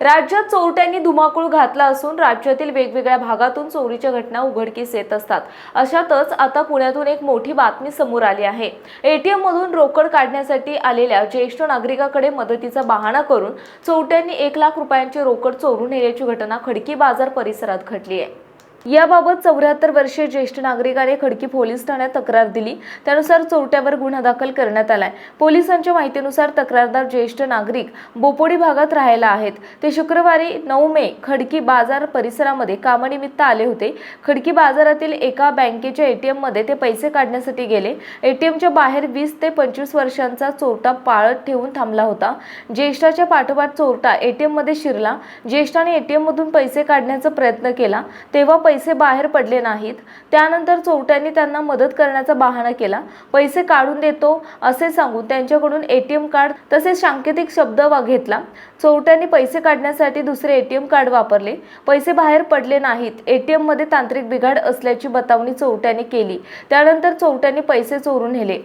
राज्यात चोरट्यांनी धुमाकूळ घातला असून राज्यातील वेगवेगळ्या भागातून चोरीच्या घटना उघडकीस येत असतात. अशातच आता पुण्यातून एक मोठी बातमी समोर आली आहे. एटीएम मधून रोकड काढण्यासाठी आलेल्या ज्येष्ठ नागरिकाकडे मदतीचा बहाणा करून चोरट्यांनी एक लाख रुपयांची रोकड चोरून नेल्याची घटना खडकी बाजार परिसरात घडली आहे. याबाबत चौऱ्याहत्तर वर्षीय ज्येष्ठ नागरिकाने खडकी पोलीस ठाण्यात तक्रार दिली. त्यानुसार चोरट्यावर गुन्हा दाखल करण्यात आलाय. पोलिसांच्या माहितीनुसार तक्रारदार ज्येष्ठ नागरिक बोपोडी भागात राहायला आहेत. ते शुक्रवारी नऊ मे खडकी बाजार परिसरामध्ये कामानिमित्त आले होते. खडकी बाजारातील एका बँकेच्या एटीएममध्ये ते पैसे काढण्यासाठी गेले. एटीएमच्या बाहेर वीस ते पंचवीस वर्षांचा चोरटा पाळत ठेवून थांबला होता. ज्येष्ठाच्या पाठोपाठ चोरटा एटीएममध्ये शिरला. ज्येष्ठाने एटीएम मधून पैसे काढण्याचा प्रयत्न केला. तेव्हा पैसे बाहेर पडले नाहीत. त्यानंतर चोरट्यांनी त्यांना मदत करण्याचा बहाणा केला. पैसे काढून देतो असे सांगून त्यांच्याकडून एटीएम कार्ड तसेच सांकेतिक शब्द वा घेतला. चोरट्यांनी पैसे काढण्यासाठी दुसरे एटीएम कार्ड वापरले. पैसे बाहेर पडले नाहीत. एटीएममध्ये तांत्रिक बिघाड असल्याची बतावणी चोरट्यांनी केली. त्यानंतर चोरट्यांनी पैसे चोरून नेले.